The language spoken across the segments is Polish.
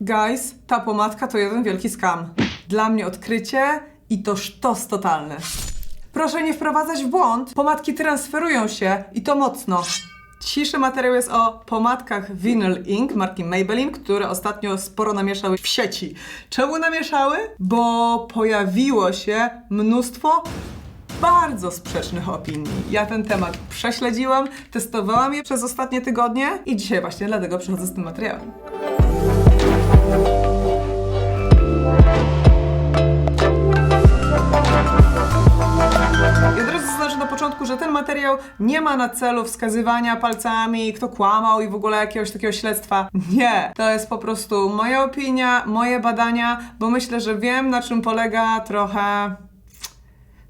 Guys, ta pomadka to jeden wielki skam. Dla mnie odkrycie i to sztos totalny. Proszę nie wprowadzać w błąd. Pomadki transferują się i to mocno. Dzisiejszy materiał jest o pomadkach Vinyl Ink marki Maybelline, które ostatnio sporo namieszały w sieci. Czemu namieszały? Bo pojawiło się mnóstwo bardzo sprzecznych opinii. Ja ten temat prześledziłam, testowałam je przez ostatnie tygodnie i dzisiaj właśnie dlatego przychodzę z tym materiałem. Na początku, że ten materiał nie ma na celu wskazywania palcami, kto kłamał i w ogóle jakiegoś takiego śledztwa. Nie. To jest po prostu moja opinia, moje badania, bo myślę, że wiem na czym polega trochę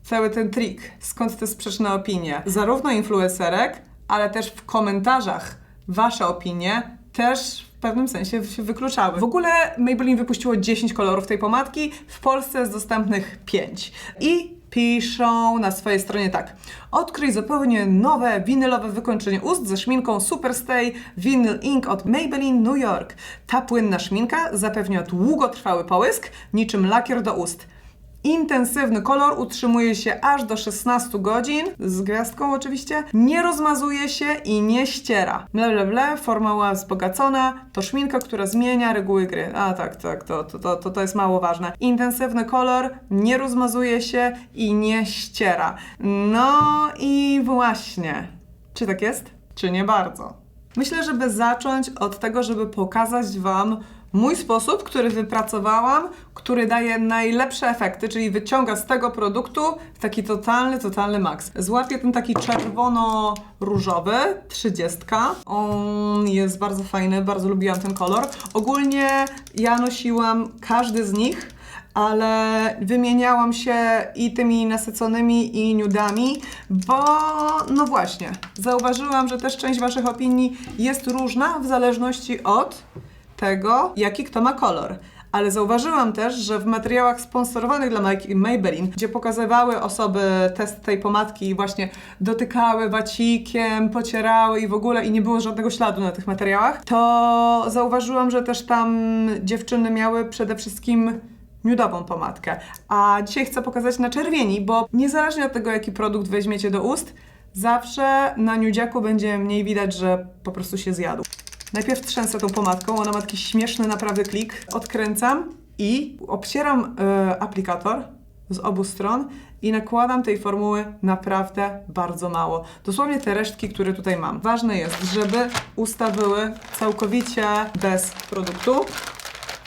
cały ten trik. Skąd te sprzeczne opinie? Zarówno influencerek, ale też w komentarzach wasze opinie też w pewnym sensie się wykluczały. W ogóle Maybelline wypuściło 10 kolorów tej pomadki, w Polsce jest dostępnych 5. I piszą na swojej stronie tak. Odkryj zupełnie nowe winylowe wykończenie ust ze szminką Superstay Vinyl Ink od Maybelline New York. Ta płynna szminka zapewnia długotrwały połysk, niczym lakier do ust. Intensywny kolor utrzymuje się aż do 16 godzin, z gwiazdką oczywiście, nie rozmazuje się i nie ściera. Ble, ble, ble, formuła wzbogacona, to szminka, która zmienia reguły gry. A tak, tak, to, to, to, to, to jest mało ważne. Intensywny kolor, nie rozmazuje się i nie ściera. No i właśnie. Czy tak jest? Czy nie bardzo? Myślę, żeby zacząć od tego, żeby pokazać Wam mój sposób, który wypracowałam, który daje najlepsze efekty, czyli wyciąga z tego produktu taki totalny, totalny maks. Złapię ten taki czerwono-różowy, 30. On jest bardzo fajny, bardzo lubiłam ten kolor. Ogólnie ja nosiłam każdy z nich ale wymieniałam się i tymi nasyconymi i nudami, bo no właśnie, zauważyłam, że też część Waszych opinii jest różna w zależności od tego, jaki kto ma kolor. Ale zauważyłam też, że w materiałach sponsorowanych dla May- Maybelline, gdzie pokazywały osoby test tej pomadki i właśnie dotykały wacikiem, pocierały i w ogóle i nie było żadnego śladu na tych materiałach, to zauważyłam, że też tam dziewczyny miały przede wszystkim nudową pomadkę. A dzisiaj chcę pokazać na czerwieni, bo niezależnie od tego, jaki produkt weźmiecie do ust, zawsze na nudziaku będzie mniej widać, że po prostu się zjadł. Najpierw trzęsę tą pomadką, ona ma taki śmieszny naprawdę klik. Odkręcam i obcieram e, aplikator z obu stron i nakładam tej formuły naprawdę bardzo mało. Dosłownie te resztki, które tutaj mam. Ważne jest, żeby usta były całkowicie bez produktu.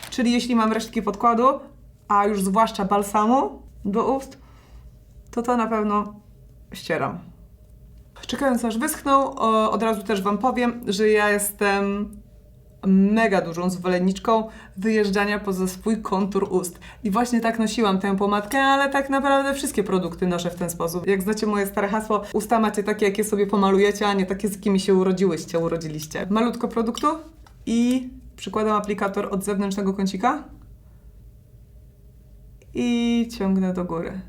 Czyli jeśli mam resztki podkładu, a już zwłaszcza balsamu do ust, to to na pewno ścieram. Czekając aż wyschną, od razu też Wam powiem, że ja jestem mega dużą zwolenniczką wyjeżdżania poza swój kontur ust. I właśnie tak nosiłam tę pomadkę, ale tak naprawdę wszystkie produkty noszę w ten sposób. Jak znacie moje stare hasło, usta macie takie, jakie sobie pomalujecie, a nie takie, z jakimi się urodziłyście, urodziliście. Malutko produktu i przykładam aplikator od zewnętrznego kącika i ciągnę do góry.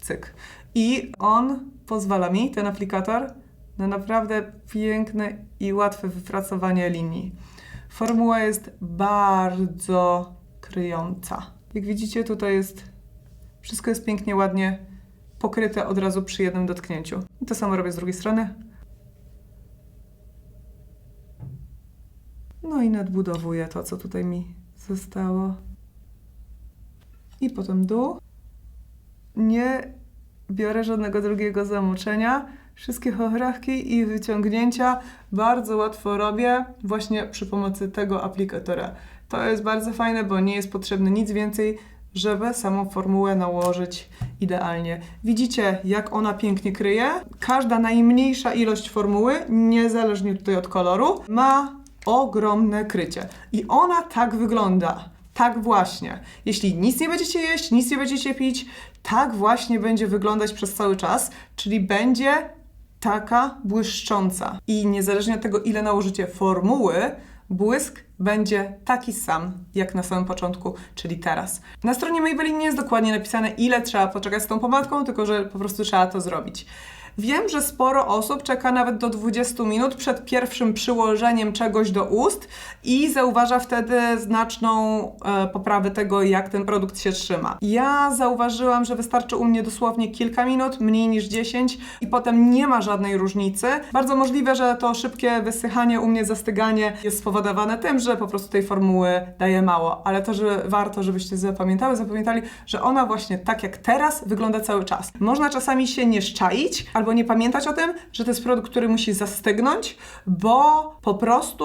Cyk. I on pozwala mi, ten aplikator, na naprawdę piękne i łatwe wypracowanie linii. Formuła jest bardzo kryjąca. Jak widzicie, tutaj jest wszystko jest pięknie, ładnie pokryte od razu przy jednym dotknięciu. I to samo robię z drugiej strony. No i nadbudowuję to, co tutaj mi zostało. I potem dół. Nie biorę żadnego drugiego zamoczenia. Wszystkie chochrachki i wyciągnięcia bardzo łatwo robię właśnie przy pomocy tego aplikatora. To jest bardzo fajne, bo nie jest potrzebne nic więcej, żeby samą formułę nałożyć idealnie. Widzicie, jak ona pięknie kryje? Każda najmniejsza ilość formuły, niezależnie tutaj od koloru, ma ogromne krycie. I ona tak wygląda. Tak właśnie. Jeśli nic nie będziecie jeść, nic nie będziecie pić, tak właśnie będzie wyglądać przez cały czas, czyli będzie taka błyszcząca. I niezależnie od tego, ile nałożycie formuły, błysk będzie taki sam, jak na samym początku, czyli teraz. Na stronie Maybelline nie jest dokładnie napisane, ile trzeba poczekać z tą pomadką, tylko że po prostu trzeba to zrobić. Wiem, że sporo osób czeka nawet do 20 minut przed pierwszym przyłożeniem czegoś do ust i zauważa wtedy znaczną e, poprawę tego, jak ten produkt się trzyma. Ja zauważyłam, że wystarczy u mnie dosłownie kilka minut, mniej niż 10 i potem nie ma żadnej różnicy. Bardzo możliwe, że to szybkie wysychanie u mnie, zastyganie jest spowodowane tym, że po prostu tej formuły daje mało, ale to, że warto, żebyście zapamiętały, zapamiętali, że ona właśnie tak jak teraz wygląda cały czas. Można czasami się nie szczaić albo nie pamiętać o tym, że to jest produkt, który musi zastygnąć, bo po prostu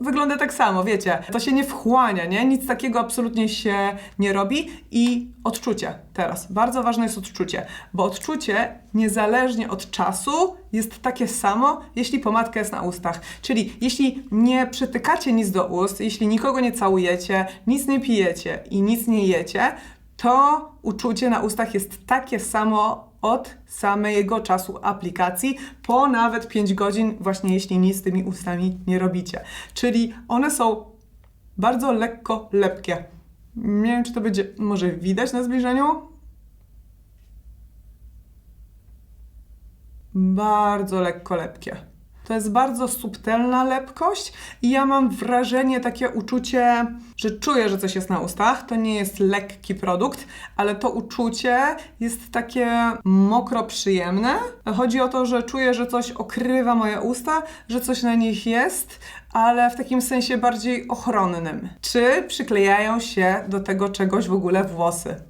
wygląda tak samo, wiecie. To się nie wchłania, nie? Nic takiego absolutnie się nie robi i odczucie teraz. Bardzo ważne jest odczucie, bo odczucie niezależnie od czasu jest takie samo, jeśli pomadka jest na ustach. Czyli jeśli nie przytykacie nic do ust, jeśli nikogo nie całujecie, nic nie pijecie i nic nie jecie, to uczucie na ustach jest takie samo od samego czasu aplikacji, po nawet 5 godzin, właśnie jeśli nic z tymi ustami nie robicie. Czyli one są bardzo lekko lepkie. Nie wiem, czy to będzie może widać na zbliżeniu. Bardzo lekko lepkie. To jest bardzo subtelna lepkość i ja mam wrażenie, takie uczucie, że czuję, że coś jest na ustach. To nie jest lekki produkt, ale to uczucie jest takie mokro przyjemne. Chodzi o to, że czuję, że coś okrywa moje usta, że coś na nich jest, ale w takim sensie bardziej ochronnym. Czy przyklejają się do tego czegoś w ogóle włosy?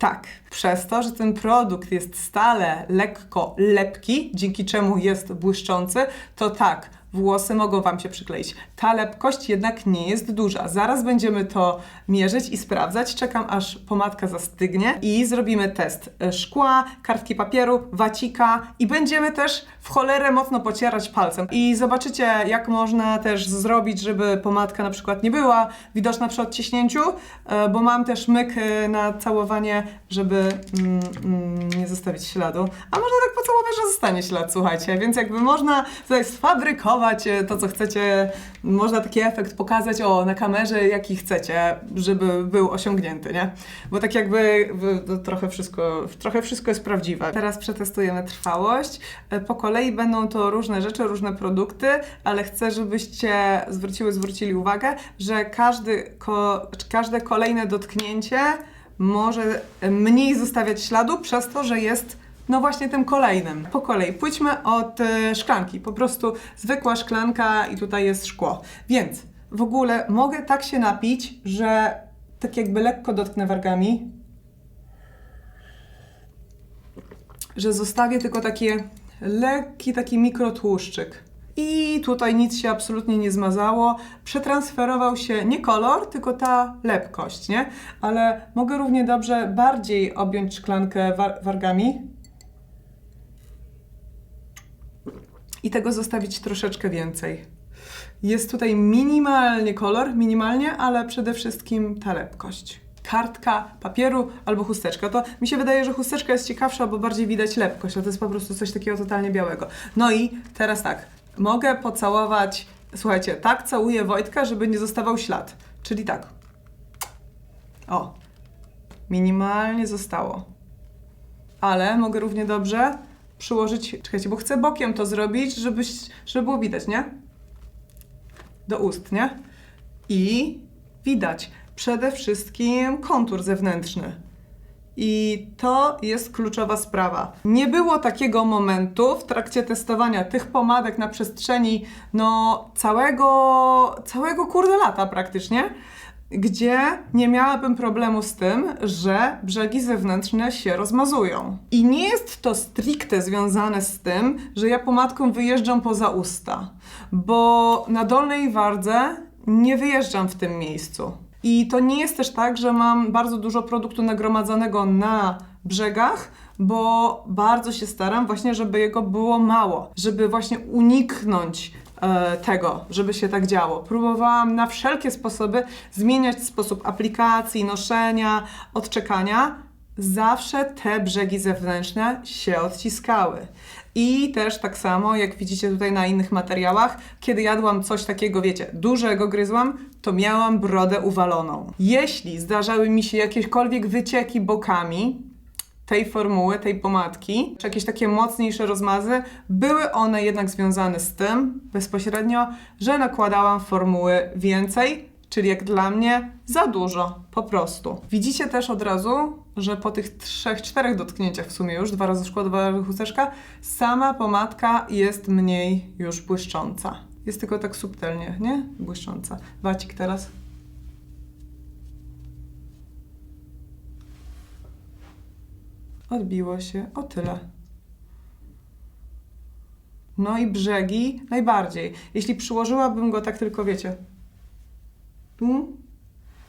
Tak, przez to, że ten produkt jest stale lekko lepki, dzięki czemu jest błyszczący, to tak, włosy mogą Wam się przykleić. Ta lepkość jednak nie jest duża. Zaraz będziemy to mierzyć i sprawdzać. Czekam, aż pomadka zastygnie i zrobimy test szkła, kartki papieru, wacika i będziemy też w cholerę mocno pocierać palcem. I zobaczycie, jak można też zrobić, żeby pomadka na przykład nie była widoczna przy odciśnięciu, e, bo mam też myk e, na całowanie, żeby mm, mm, nie zostawić śladu. A można tak że zostanie ślad, słuchajcie. Więc jakby można tutaj sfabrykować e, to, co chcecie, można taki efekt pokazać o na kamerze, jaki chcecie, żeby był osiągnięty, nie? Bo tak jakby trochę wszystko, trochę wszystko jest prawdziwe. Teraz przetestujemy trwałość. E, Po kolei będą to różne rzeczy, różne produkty, ale chcę, żebyście zwróciły, zwrócili uwagę, że każdy, ko, każde kolejne dotknięcie może mniej zostawiać śladu przez to, że jest no właśnie tym kolejnym. Po kolei pójdźmy od e, szklanki. Po prostu zwykła szklanka i tutaj jest szkło. Więc w ogóle mogę tak się napić, że tak jakby lekko dotknę wargami, że zostawię tylko taki lekki taki mikrotłuszczyk. I tutaj nic się absolutnie nie zmazało. Przetransferował się nie kolor, tylko ta lepkość, nie? Ale mogę równie dobrze bardziej objąć szklankę war- wargami i tego zostawić troszeczkę więcej. Jest tutaj minimalnie kolor, minimalnie, ale przede wszystkim ta lepkość. Kartka papieru albo chusteczka. To mi się wydaje, że chusteczka jest ciekawsza, bo bardziej widać lepkość, a to jest po prostu coś takiego totalnie białego. No i teraz tak, mogę pocałować, słuchajcie, tak całuję Wojtka, żeby nie zostawał ślad. Czyli tak. O, minimalnie zostało. Ale mogę równie dobrze przyłożyć, czekajcie, bo chcę bokiem to zrobić, żeby, żeby było widać, nie? do ust, nie? I widać przede wszystkim kontur zewnętrzny. I to jest kluczowa sprawa. Nie było takiego momentu w trakcie testowania tych pomadek na przestrzeni no całego, całego kurde lata praktycznie, gdzie nie miałabym problemu z tym, że brzegi zewnętrzne się rozmazują. I nie jest to stricte związane z tym, że ja pomadką wyjeżdżam poza usta, bo na dolnej wardze nie wyjeżdżam w tym miejscu. I to nie jest też tak, że mam bardzo dużo produktu nagromadzonego na brzegach, bo bardzo się staram właśnie, żeby jego było mało, żeby właśnie uniknąć tego, żeby się tak działo. Próbowałam na wszelkie sposoby zmieniać sposób aplikacji, noszenia, odczekania. Zawsze te brzegi zewnętrzne się odciskały. I też tak samo, jak widzicie tutaj na innych materiałach, kiedy jadłam coś takiego, wiecie, dużego gryzłam, to miałam brodę uwaloną. Jeśli zdarzały mi się jakiekolwiek wycieki bokami, tej formuły, tej pomadki, czy jakieś takie mocniejsze rozmazy, były one jednak związane z tym bezpośrednio, że nakładałam formuły więcej, czyli jak dla mnie za dużo, po prostu. Widzicie też od razu, że po tych trzech, czterech dotknięciach w sumie już, dwa razy szkło, dwa razy chusteczka, sama pomadka jest mniej już błyszcząca. Jest tylko tak subtelnie, nie? Błyszcząca. Wacik teraz. Odbiło się o tyle. No i brzegi najbardziej. Jeśli przyłożyłabym go tak tylko, wiecie, tu,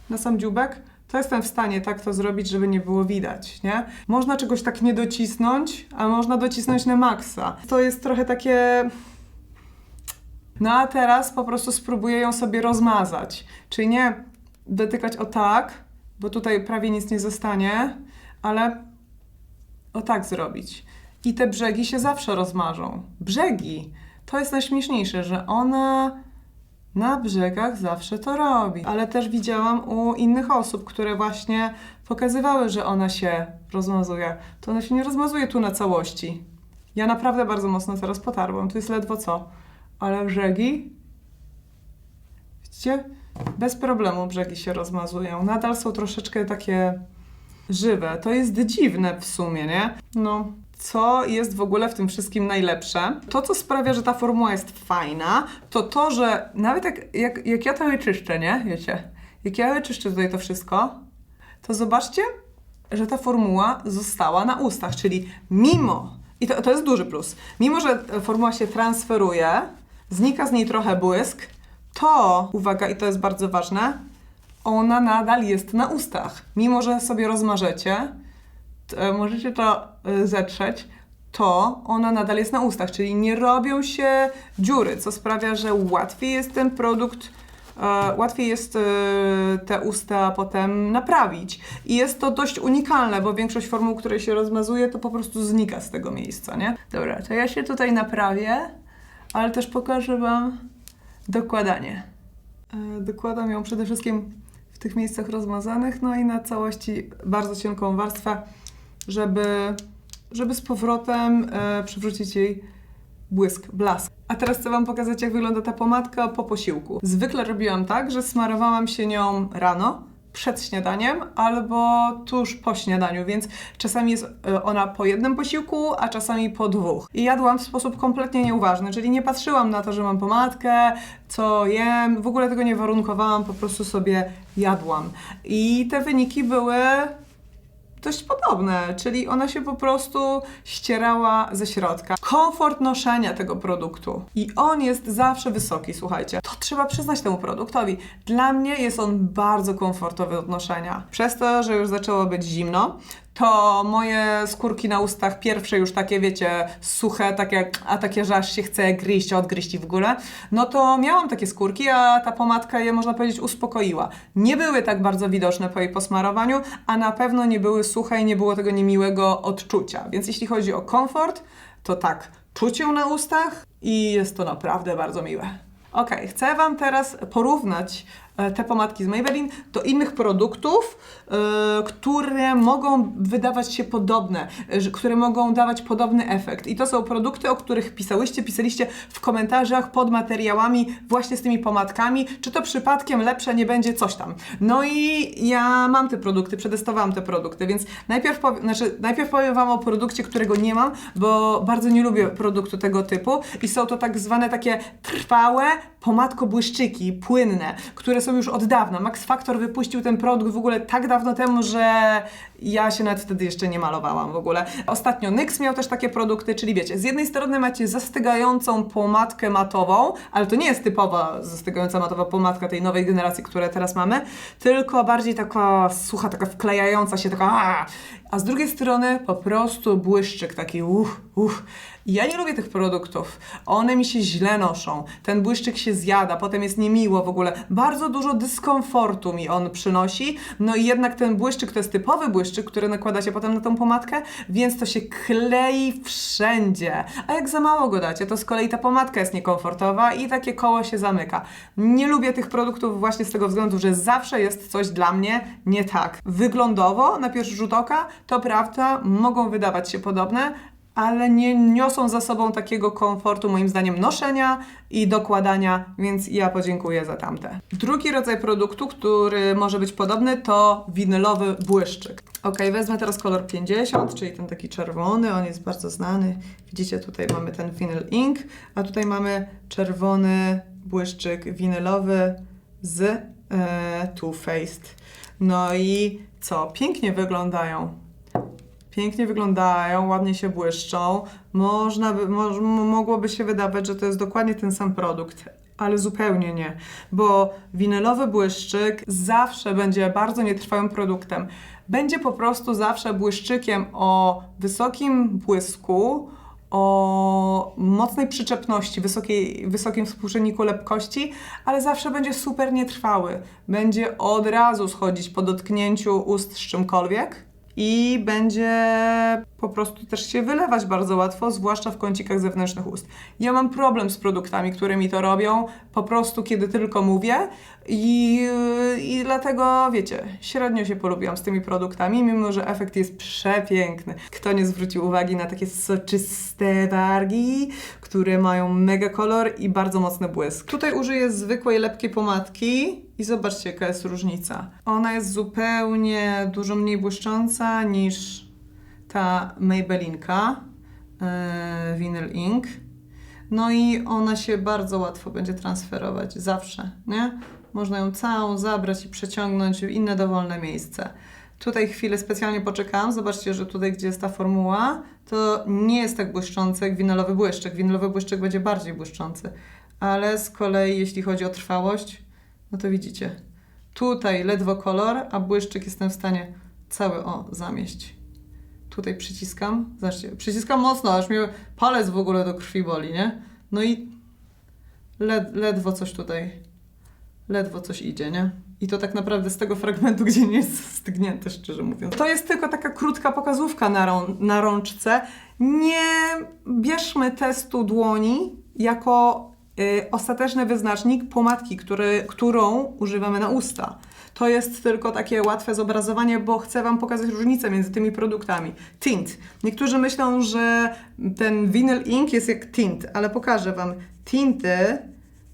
na sam dziubek, to jestem w stanie tak to zrobić, żeby nie było widać, nie? Można czegoś tak nie docisnąć, a można docisnąć na maksa. To jest trochę takie... No a teraz po prostu spróbuję ją sobie rozmazać. Czyli nie dotykać o tak, bo tutaj prawie nic nie zostanie, ale o tak zrobić. I te brzegi się zawsze rozmarzą. Brzegi! To jest najśmieszniejsze, że ona na brzegach zawsze to robi. Ale też widziałam u innych osób, które właśnie pokazywały, że ona się rozmazuje. To ona się nie rozmazuje tu na całości. Ja naprawdę bardzo mocno teraz potarłam. Tu jest ledwo co. Ale brzegi... Widzicie? Bez problemu brzegi się rozmazują. Nadal są troszeczkę takie żywe. To jest dziwne w sumie, nie? No. Co jest w ogóle w tym wszystkim najlepsze? To, co sprawia, że ta formuła jest fajna, to to, że nawet jak, jak, jak ja to wyczyszczę, nie? Wiecie? Jak ja wyczyszczę tutaj to wszystko, to zobaczcie, że ta formuła została na ustach, czyli mimo, i to, to jest duży plus, mimo, że formuła się transferuje, znika z niej trochę błysk, to, uwaga, i to jest bardzo ważne, ona nadal jest na ustach. Mimo, że sobie rozmarzecie, t- możecie to y, zetrzeć, to ona nadal jest na ustach, czyli nie robią się dziury, co sprawia, że łatwiej jest ten produkt, e, łatwiej jest e, te usta potem naprawić. I jest to dość unikalne, bo większość formuł, które się rozmazuje, to po prostu znika z tego miejsca, nie? Dobra, to ja się tutaj naprawię, ale też pokażę Wam dokładanie. E, Dokładam ją przede wszystkim tych miejscach rozmazanych, no i na całości bardzo cienką warstwę, żeby, żeby z powrotem e, przywrócić jej błysk, blask. A teraz chcę Wam pokazać, jak wygląda ta pomadka po posiłku. Zwykle robiłam tak, że smarowałam się nią rano, przed śniadaniem albo tuż po śniadaniu, więc czasami jest e, ona po jednym posiłku, a czasami po dwóch. I jadłam w sposób kompletnie nieuważny, czyli nie patrzyłam na to, że mam pomadkę, co jem, w ogóle tego nie warunkowałam, po prostu sobie jadłam. I te wyniki były dość podobne, czyli ona się po prostu ścierała ze środka. Komfort noszenia tego produktu. I on jest zawsze wysoki, słuchajcie. To trzeba przyznać temu produktowi. Dla mnie jest on bardzo komfortowy od noszenia. Przez to, że już zaczęło być zimno, to moje skórki na ustach pierwsze już takie, wiecie, suche, takie, a takie, że aż się chce gryźć, odgryźć w ogóle, no to miałam takie skórki, a ta pomadka je, można powiedzieć, uspokoiła. Nie były tak bardzo widoczne po jej posmarowaniu, a na pewno nie były suche i nie było tego niemiłego odczucia. Więc jeśli chodzi o komfort, to tak, czuć na ustach i jest to naprawdę bardzo miłe. Ok, chcę Wam teraz porównać te pomadki z Maybelline do innych produktów, e, które mogą wydawać się podobne, e, które mogą dawać podobny efekt. I to są produkty, o których pisałyście, pisaliście w komentarzach pod materiałami właśnie z tymi pomadkami, czy to przypadkiem lepsze nie będzie coś tam. No i ja mam te produkty, przetestowałam te produkty, więc najpierw, powie, znaczy, najpierw powiem Wam o produkcie, którego nie mam, bo bardzo nie lubię produktu tego typu i są to tak zwane takie trwałe pomadko-błyszczyki, płynne, które są już od dawna. Max Factor wypuścił ten produkt w ogóle tak dawno temu, że ja się nawet wtedy jeszcze nie malowałam w ogóle. Ostatnio NYX miał też takie produkty, czyli wiecie, z jednej strony macie zastygającą pomadkę matową, ale to nie jest typowa zastygająca matowa pomadka tej nowej generacji, które teraz mamy, tylko bardziej taka sucha, taka wklejająca się, taka a, z drugiej strony po prostu błyszczyk taki. Ja nie lubię tych produktów. One mi się źle noszą. Ten błyszczyk się zjada, potem jest niemiło w ogóle. Bardzo dużo dyskomfortu mi on przynosi. No i jednak ten błyszczyk to jest typowy błyszczyk, który nakładacie potem na tą pomadkę, więc to się klei wszędzie. A jak za mało go dacie, to z kolei ta pomadka jest niekomfortowa i takie koło się zamyka. Nie lubię tych produktów właśnie z tego względu, że zawsze jest coś dla mnie nie tak. Wyglądowo, na pierwszy rzut oka, to prawda, mogą wydawać się podobne, ale nie niosą za sobą takiego komfortu, moim zdaniem, noszenia i dokładania, więc ja podziękuję za tamte. Drugi rodzaj produktu, który może być podobny, to winylowy błyszczyk. Ok, wezmę teraz kolor 50, czyli ten taki czerwony, on jest bardzo znany. Widzicie, tutaj mamy ten vinyl ink, a tutaj mamy czerwony błyszczyk winylowy z e, Too Faced. No i co? Pięknie wyglądają. Pięknie wyglądają, ładnie się błyszczą. Można by, moż, m- mogłoby się wydawać, że to jest dokładnie ten sam produkt, ale zupełnie nie, bo winylowy błyszczyk zawsze będzie bardzo nietrwałym produktem. Będzie po prostu zawsze błyszczykiem o wysokim błysku, o mocnej przyczepności, wysokiej, wysokim współczynniku lepkości, ale zawsze będzie super nietrwały. Będzie od razu schodzić po dotknięciu ust z czymkolwiek i będzie po prostu też się wylewać bardzo łatwo, zwłaszcza w kącikach zewnętrznych ust. Ja mam problem z produktami, które mi to robią, po prostu kiedy tylko mówię i, i dlatego, wiecie, średnio się polubiłam z tymi produktami, mimo że efekt jest przepiękny. Kto nie zwrócił uwagi na takie soczyste wargi, które mają mega kolor i bardzo mocny błysk. Tutaj użyję zwykłej lepkiej pomadki i zobaczcie jaka jest różnica. Ona jest zupełnie dużo mniej błyszcząca niż ta Maybellinka yy, Vinyl Ink. No i ona się bardzo łatwo będzie transferować, zawsze, nie? Można ją całą zabrać i przeciągnąć w inne dowolne miejsce. Tutaj chwilę specjalnie poczekałam. Zobaczcie, że tutaj, gdzie jest ta formuła, to nie jest tak błyszczące jak winylowy błyszczyk. Winylowy błyszczyk będzie bardziej błyszczący. Ale z kolei, jeśli chodzi o trwałość, no to widzicie. Tutaj ledwo kolor, a błyszczyk jestem w stanie cały o zamieść. Tutaj przyciskam. Zobaczcie, przyciskam mocno, aż mnie palec w ogóle do krwi boli, nie? No i led, ledwo coś tutaj, ledwo coś idzie, nie? I to tak naprawdę z tego fragmentu, gdzie nie jest stygnięte, szczerze mówiąc. To jest tylko taka krótka pokazówka na, rą, na rączce. Nie bierzmy testu dłoni jako y, ostateczny wyznacznik pomadki, który, którą używamy na usta. To jest tylko takie łatwe zobrazowanie, bo chcę Wam pokazać różnicę między tymi produktami. Tint. Niektórzy myślą, że ten vinyl ink jest jak tint, ale pokażę Wam. Tinty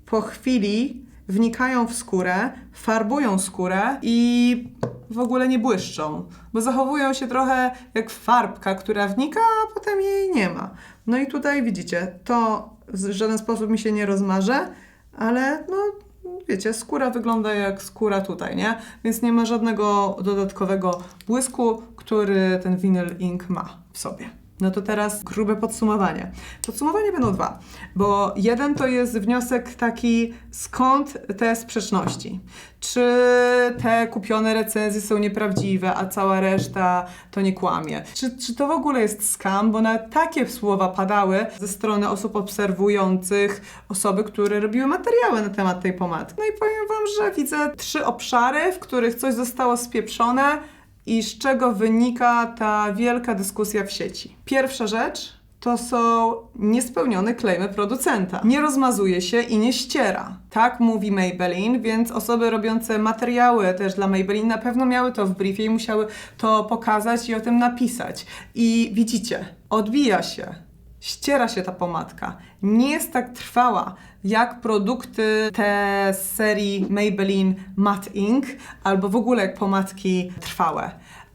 po chwili wnikają w skórę, farbują skórę i w ogóle nie błyszczą, bo zachowują się trochę jak farbka, która wnika, a potem jej nie ma. No i tutaj widzicie, to w żaden sposób mi się nie rozmarze, ale no wiecie, skóra wygląda jak skóra tutaj, nie? Więc nie ma żadnego dodatkowego błysku, który ten vinyl ink ma w sobie. No to teraz grube podsumowanie. Podsumowanie będą dwa, bo jeden to jest wniosek taki, skąd te sprzeczności? Czy te kupione recenzje są nieprawdziwe, a cała reszta to nie kłamie? Czy, czy to w ogóle jest skam? Bo na takie słowa padały ze strony osób obserwujących, osoby, które robiły materiały na temat tej pomadki. No i powiem Wam, że widzę trzy obszary, w których coś zostało spieprzone, i z czego wynika ta wielka dyskusja w sieci. Pierwsza rzecz to są niespełnione klejmy producenta. Nie rozmazuje się i nie ściera. Tak mówi Maybelline, więc osoby robiące materiały też dla Maybelline na pewno miały to w briefie i musiały to pokazać i o tym napisać. I widzicie, odbija się ściera się ta pomadka. Nie jest tak trwała jak produkty te z serii Maybelline Matte Ink albo w ogóle jak pomadki trwałe.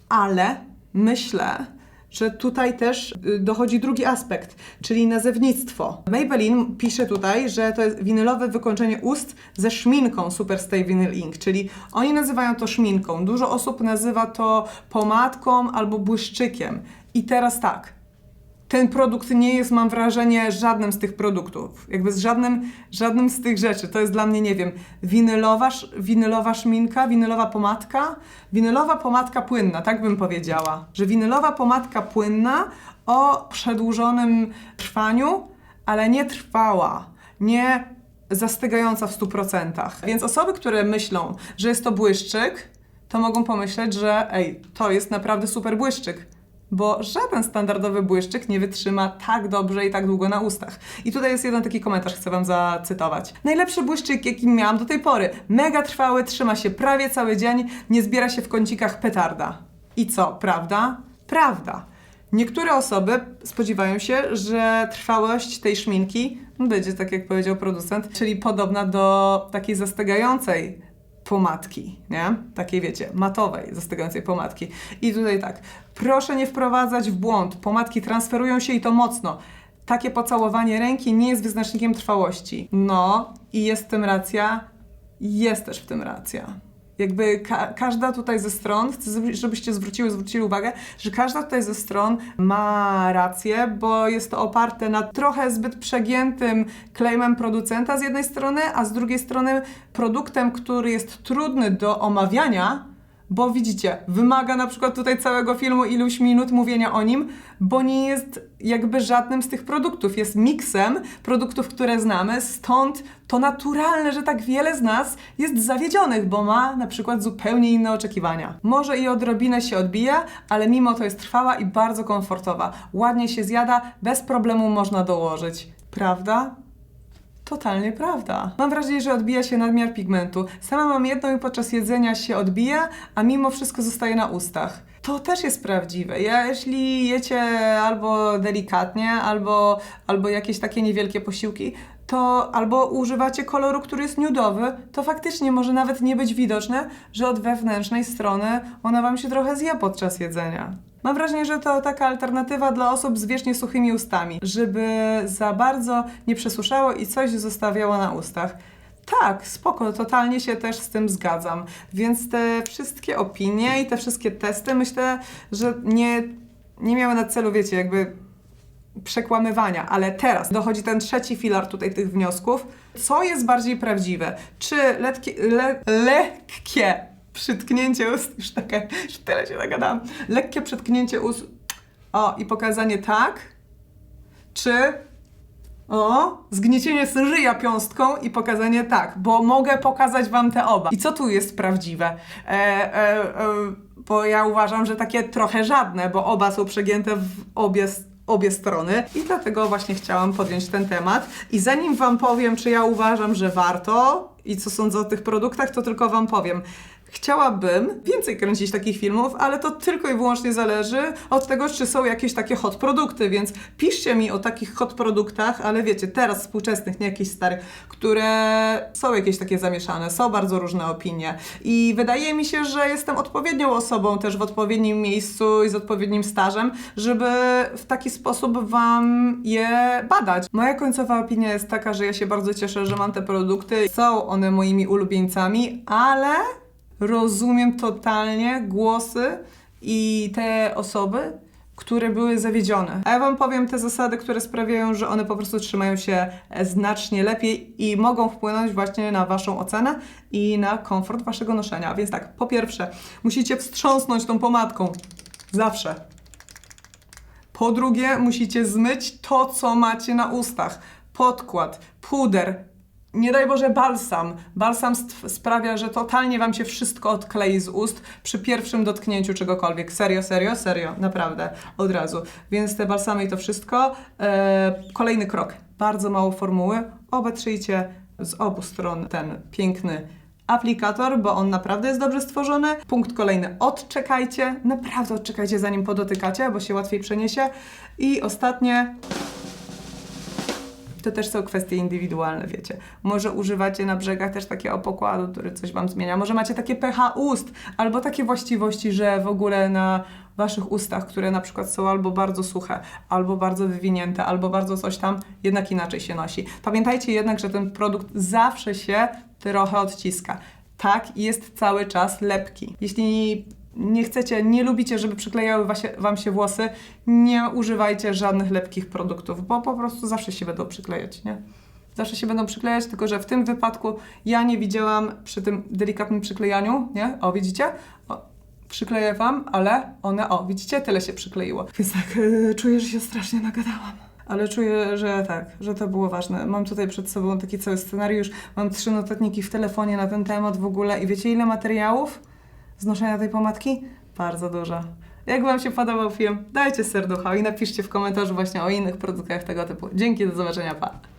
Ale myślę, że tutaj też y, dochodzi drugi aspekt, czyli nazewnictwo. Maybelline pisze tutaj, że to jest winylowe wykończenie ust ze szminką Superstay Vinyl Ink, czyli oni nazywają to szminką. Dużo osób nazywa to pomadką albo błyszczykiem. I teraz tak, ten produkt nie jest, mam wrażenie, żadnym z tych produktów. Jakby z żadnym, żadnym z tych rzeczy. To jest dla mnie, nie wiem, winylowa, winylowa szminka, winylowa pomadka, winylowa pomadka płynna, tak bym powiedziała. Że winylowa pomadka płynna o przedłużonym trwaniu, ale nie trwała, nie zastygająca w 100%. Więc osoby, które myślą, że jest to błyszczyk, to mogą pomyśleć, że ej, to jest naprawdę super błyszczyk bo żaden standardowy błyszczyk nie wytrzyma tak dobrze i tak długo na ustach. I tutaj jest jeden taki komentarz, chcę Wam zacytować. Najlepszy błyszczyk, jaki miałam do tej pory. Mega trwały, trzyma się prawie cały dzień, nie zbiera się w kącikach petarda. I co, prawda? Prawda. Niektóre osoby spodziewają się, że trwałość tej szminki będzie, tak jak powiedział producent, czyli podobna do takiej zastygającej pomadki, nie? Takiej wiecie, matowej, zastygającej pomadki. I tutaj tak, proszę nie wprowadzać w błąd. Pomadki transferują się i to mocno. Takie pocałowanie ręki nie jest wyznacznikiem trwałości. No i jest w tym racja, jest też w tym racja. Jakby ka- każda tutaj ze stron, chcę, żeby- żebyście zwróciły, zwrócili uwagę, że każda tutaj ze stron ma rację, bo jest to oparte na trochę zbyt przegiętym claimem producenta z jednej strony, a z drugiej strony produktem, który jest trudny do omawiania, bo widzicie, wymaga na przykład tutaj całego filmu iluś minut mówienia o nim, bo nie jest jakby żadnym z tych produktów. Jest miksem produktów, które znamy, stąd to naturalne, że tak wiele z nas jest zawiedzionych, bo ma na przykład zupełnie inne oczekiwania. Może i odrobinę się odbija, ale mimo to jest trwała i bardzo komfortowa. Ładnie się zjada, bez problemu można dołożyć. Prawda? Totalnie prawda. Mam wrażenie, że odbija się nadmiar pigmentu. Sama mam jedną i podczas jedzenia się odbija, a mimo wszystko zostaje na ustach. To też jest prawdziwe. Ja, jeśli jecie albo delikatnie, albo, albo jakieś takie niewielkie posiłki, to albo używacie koloru, który jest nudowy, to faktycznie może nawet nie być widoczne, że od wewnętrznej strony ona wam się trochę zje podczas jedzenia. Mam wrażenie, że to taka alternatywa dla osób z wiecznie suchymi ustami, żeby za bardzo nie przesuszało i coś zostawiało na ustach. Tak, spoko, totalnie się też z tym zgadzam. Więc te wszystkie opinie i te wszystkie testy myślę, że nie, nie miały na celu, wiecie, jakby przekłamywania, ale teraz dochodzi ten trzeci filar tutaj tych wniosków. Co jest bardziej prawdziwe? Czy le, lekkie przytknięcie ust, już, takie, już tyle się nagadałam, lekkie przytknięcie ust, o i pokazanie tak, czy o, zgniecienie ryja piąstką i pokazanie tak, bo mogę pokazać wam te oba. I co tu jest prawdziwe? E, e, e, bo ja uważam, że takie trochę żadne, bo oba są przegięte w obie obie strony i dlatego właśnie chciałam podjąć ten temat. I zanim Wam powiem, czy ja uważam, że warto i co sądzę o tych produktach, to tylko Wam powiem. Chciałabym więcej kręcić takich filmów, ale to tylko i wyłącznie zależy od tego, czy są jakieś takie hot produkty, więc piszcie mi o takich hot produktach, ale wiecie, teraz współczesnych, nie jakichś starych, które są jakieś takie zamieszane, są bardzo różne opinie i wydaje mi się, że jestem odpowiednią osobą też w odpowiednim miejscu i z odpowiednim stażem, żeby w taki sposób Wam je badać. Moja końcowa opinia jest taka, że ja się bardzo cieszę, że mam te produkty, są one moimi ulubieńcami, ale rozumiem totalnie głosy i te osoby, które były zawiedzione. A ja Wam powiem te zasady, które sprawiają, że one po prostu trzymają się znacznie lepiej i mogą wpłynąć właśnie na Waszą ocenę i na komfort Waszego noszenia. Więc tak, po pierwsze, musicie wstrząsnąć tą pomadką. Zawsze. Po drugie, musicie zmyć to, co macie na ustach. Podkład, puder, nie daj Boże balsam. Balsam sprawia, że totalnie Wam się wszystko odklei z ust przy pierwszym dotknięciu czegokolwiek. Serio, serio, serio, naprawdę, od razu. Więc te balsamy i to wszystko. E, kolejny krok. Bardzo mało formuły. Obetrzyjcie z obu stron ten piękny aplikator, bo on naprawdę jest dobrze stworzony. Punkt kolejny. Odczekajcie. Naprawdę odczekajcie, zanim podotykacie, bo się łatwiej przeniesie. I ostatnie. To też są kwestie indywidualne, wiecie. Może używacie na brzegach też takiego pokładu, który coś Wam zmienia. Może macie takie pH ust, albo takie właściwości, że w ogóle na Waszych ustach, które na przykład są albo bardzo suche, albo bardzo wywinięte, albo bardzo coś tam, jednak inaczej się nosi. Pamiętajcie jednak, że ten produkt zawsze się trochę odciska. Tak, jest cały czas lepki. Jeśli nie chcecie, nie lubicie, żeby przyklejały wam się włosy, nie używajcie żadnych lepkich produktów, bo po prostu zawsze się będą przyklejać, nie? Zawsze się będą przyklejać, tylko że w tym wypadku ja nie widziałam przy tym delikatnym przyklejaniu, nie? O, widzicie? O, przykleję wam, ale one, o, widzicie? Tyle się przykleiło. Więc tak, yy, czuję, że się strasznie nagadałam. Ale czuję, że tak, że to było ważne. Mam tutaj przed sobą taki cały scenariusz, mam trzy notatniki w telefonie na ten temat w ogóle i wiecie ile materiałów? Znoszenia tej pomadki? Bardzo dużo. Jak Wam się podobał film, dajcie serducha i napiszcie w komentarzu właśnie o innych produktach tego typu. Dzięki, do zobaczenia, pa!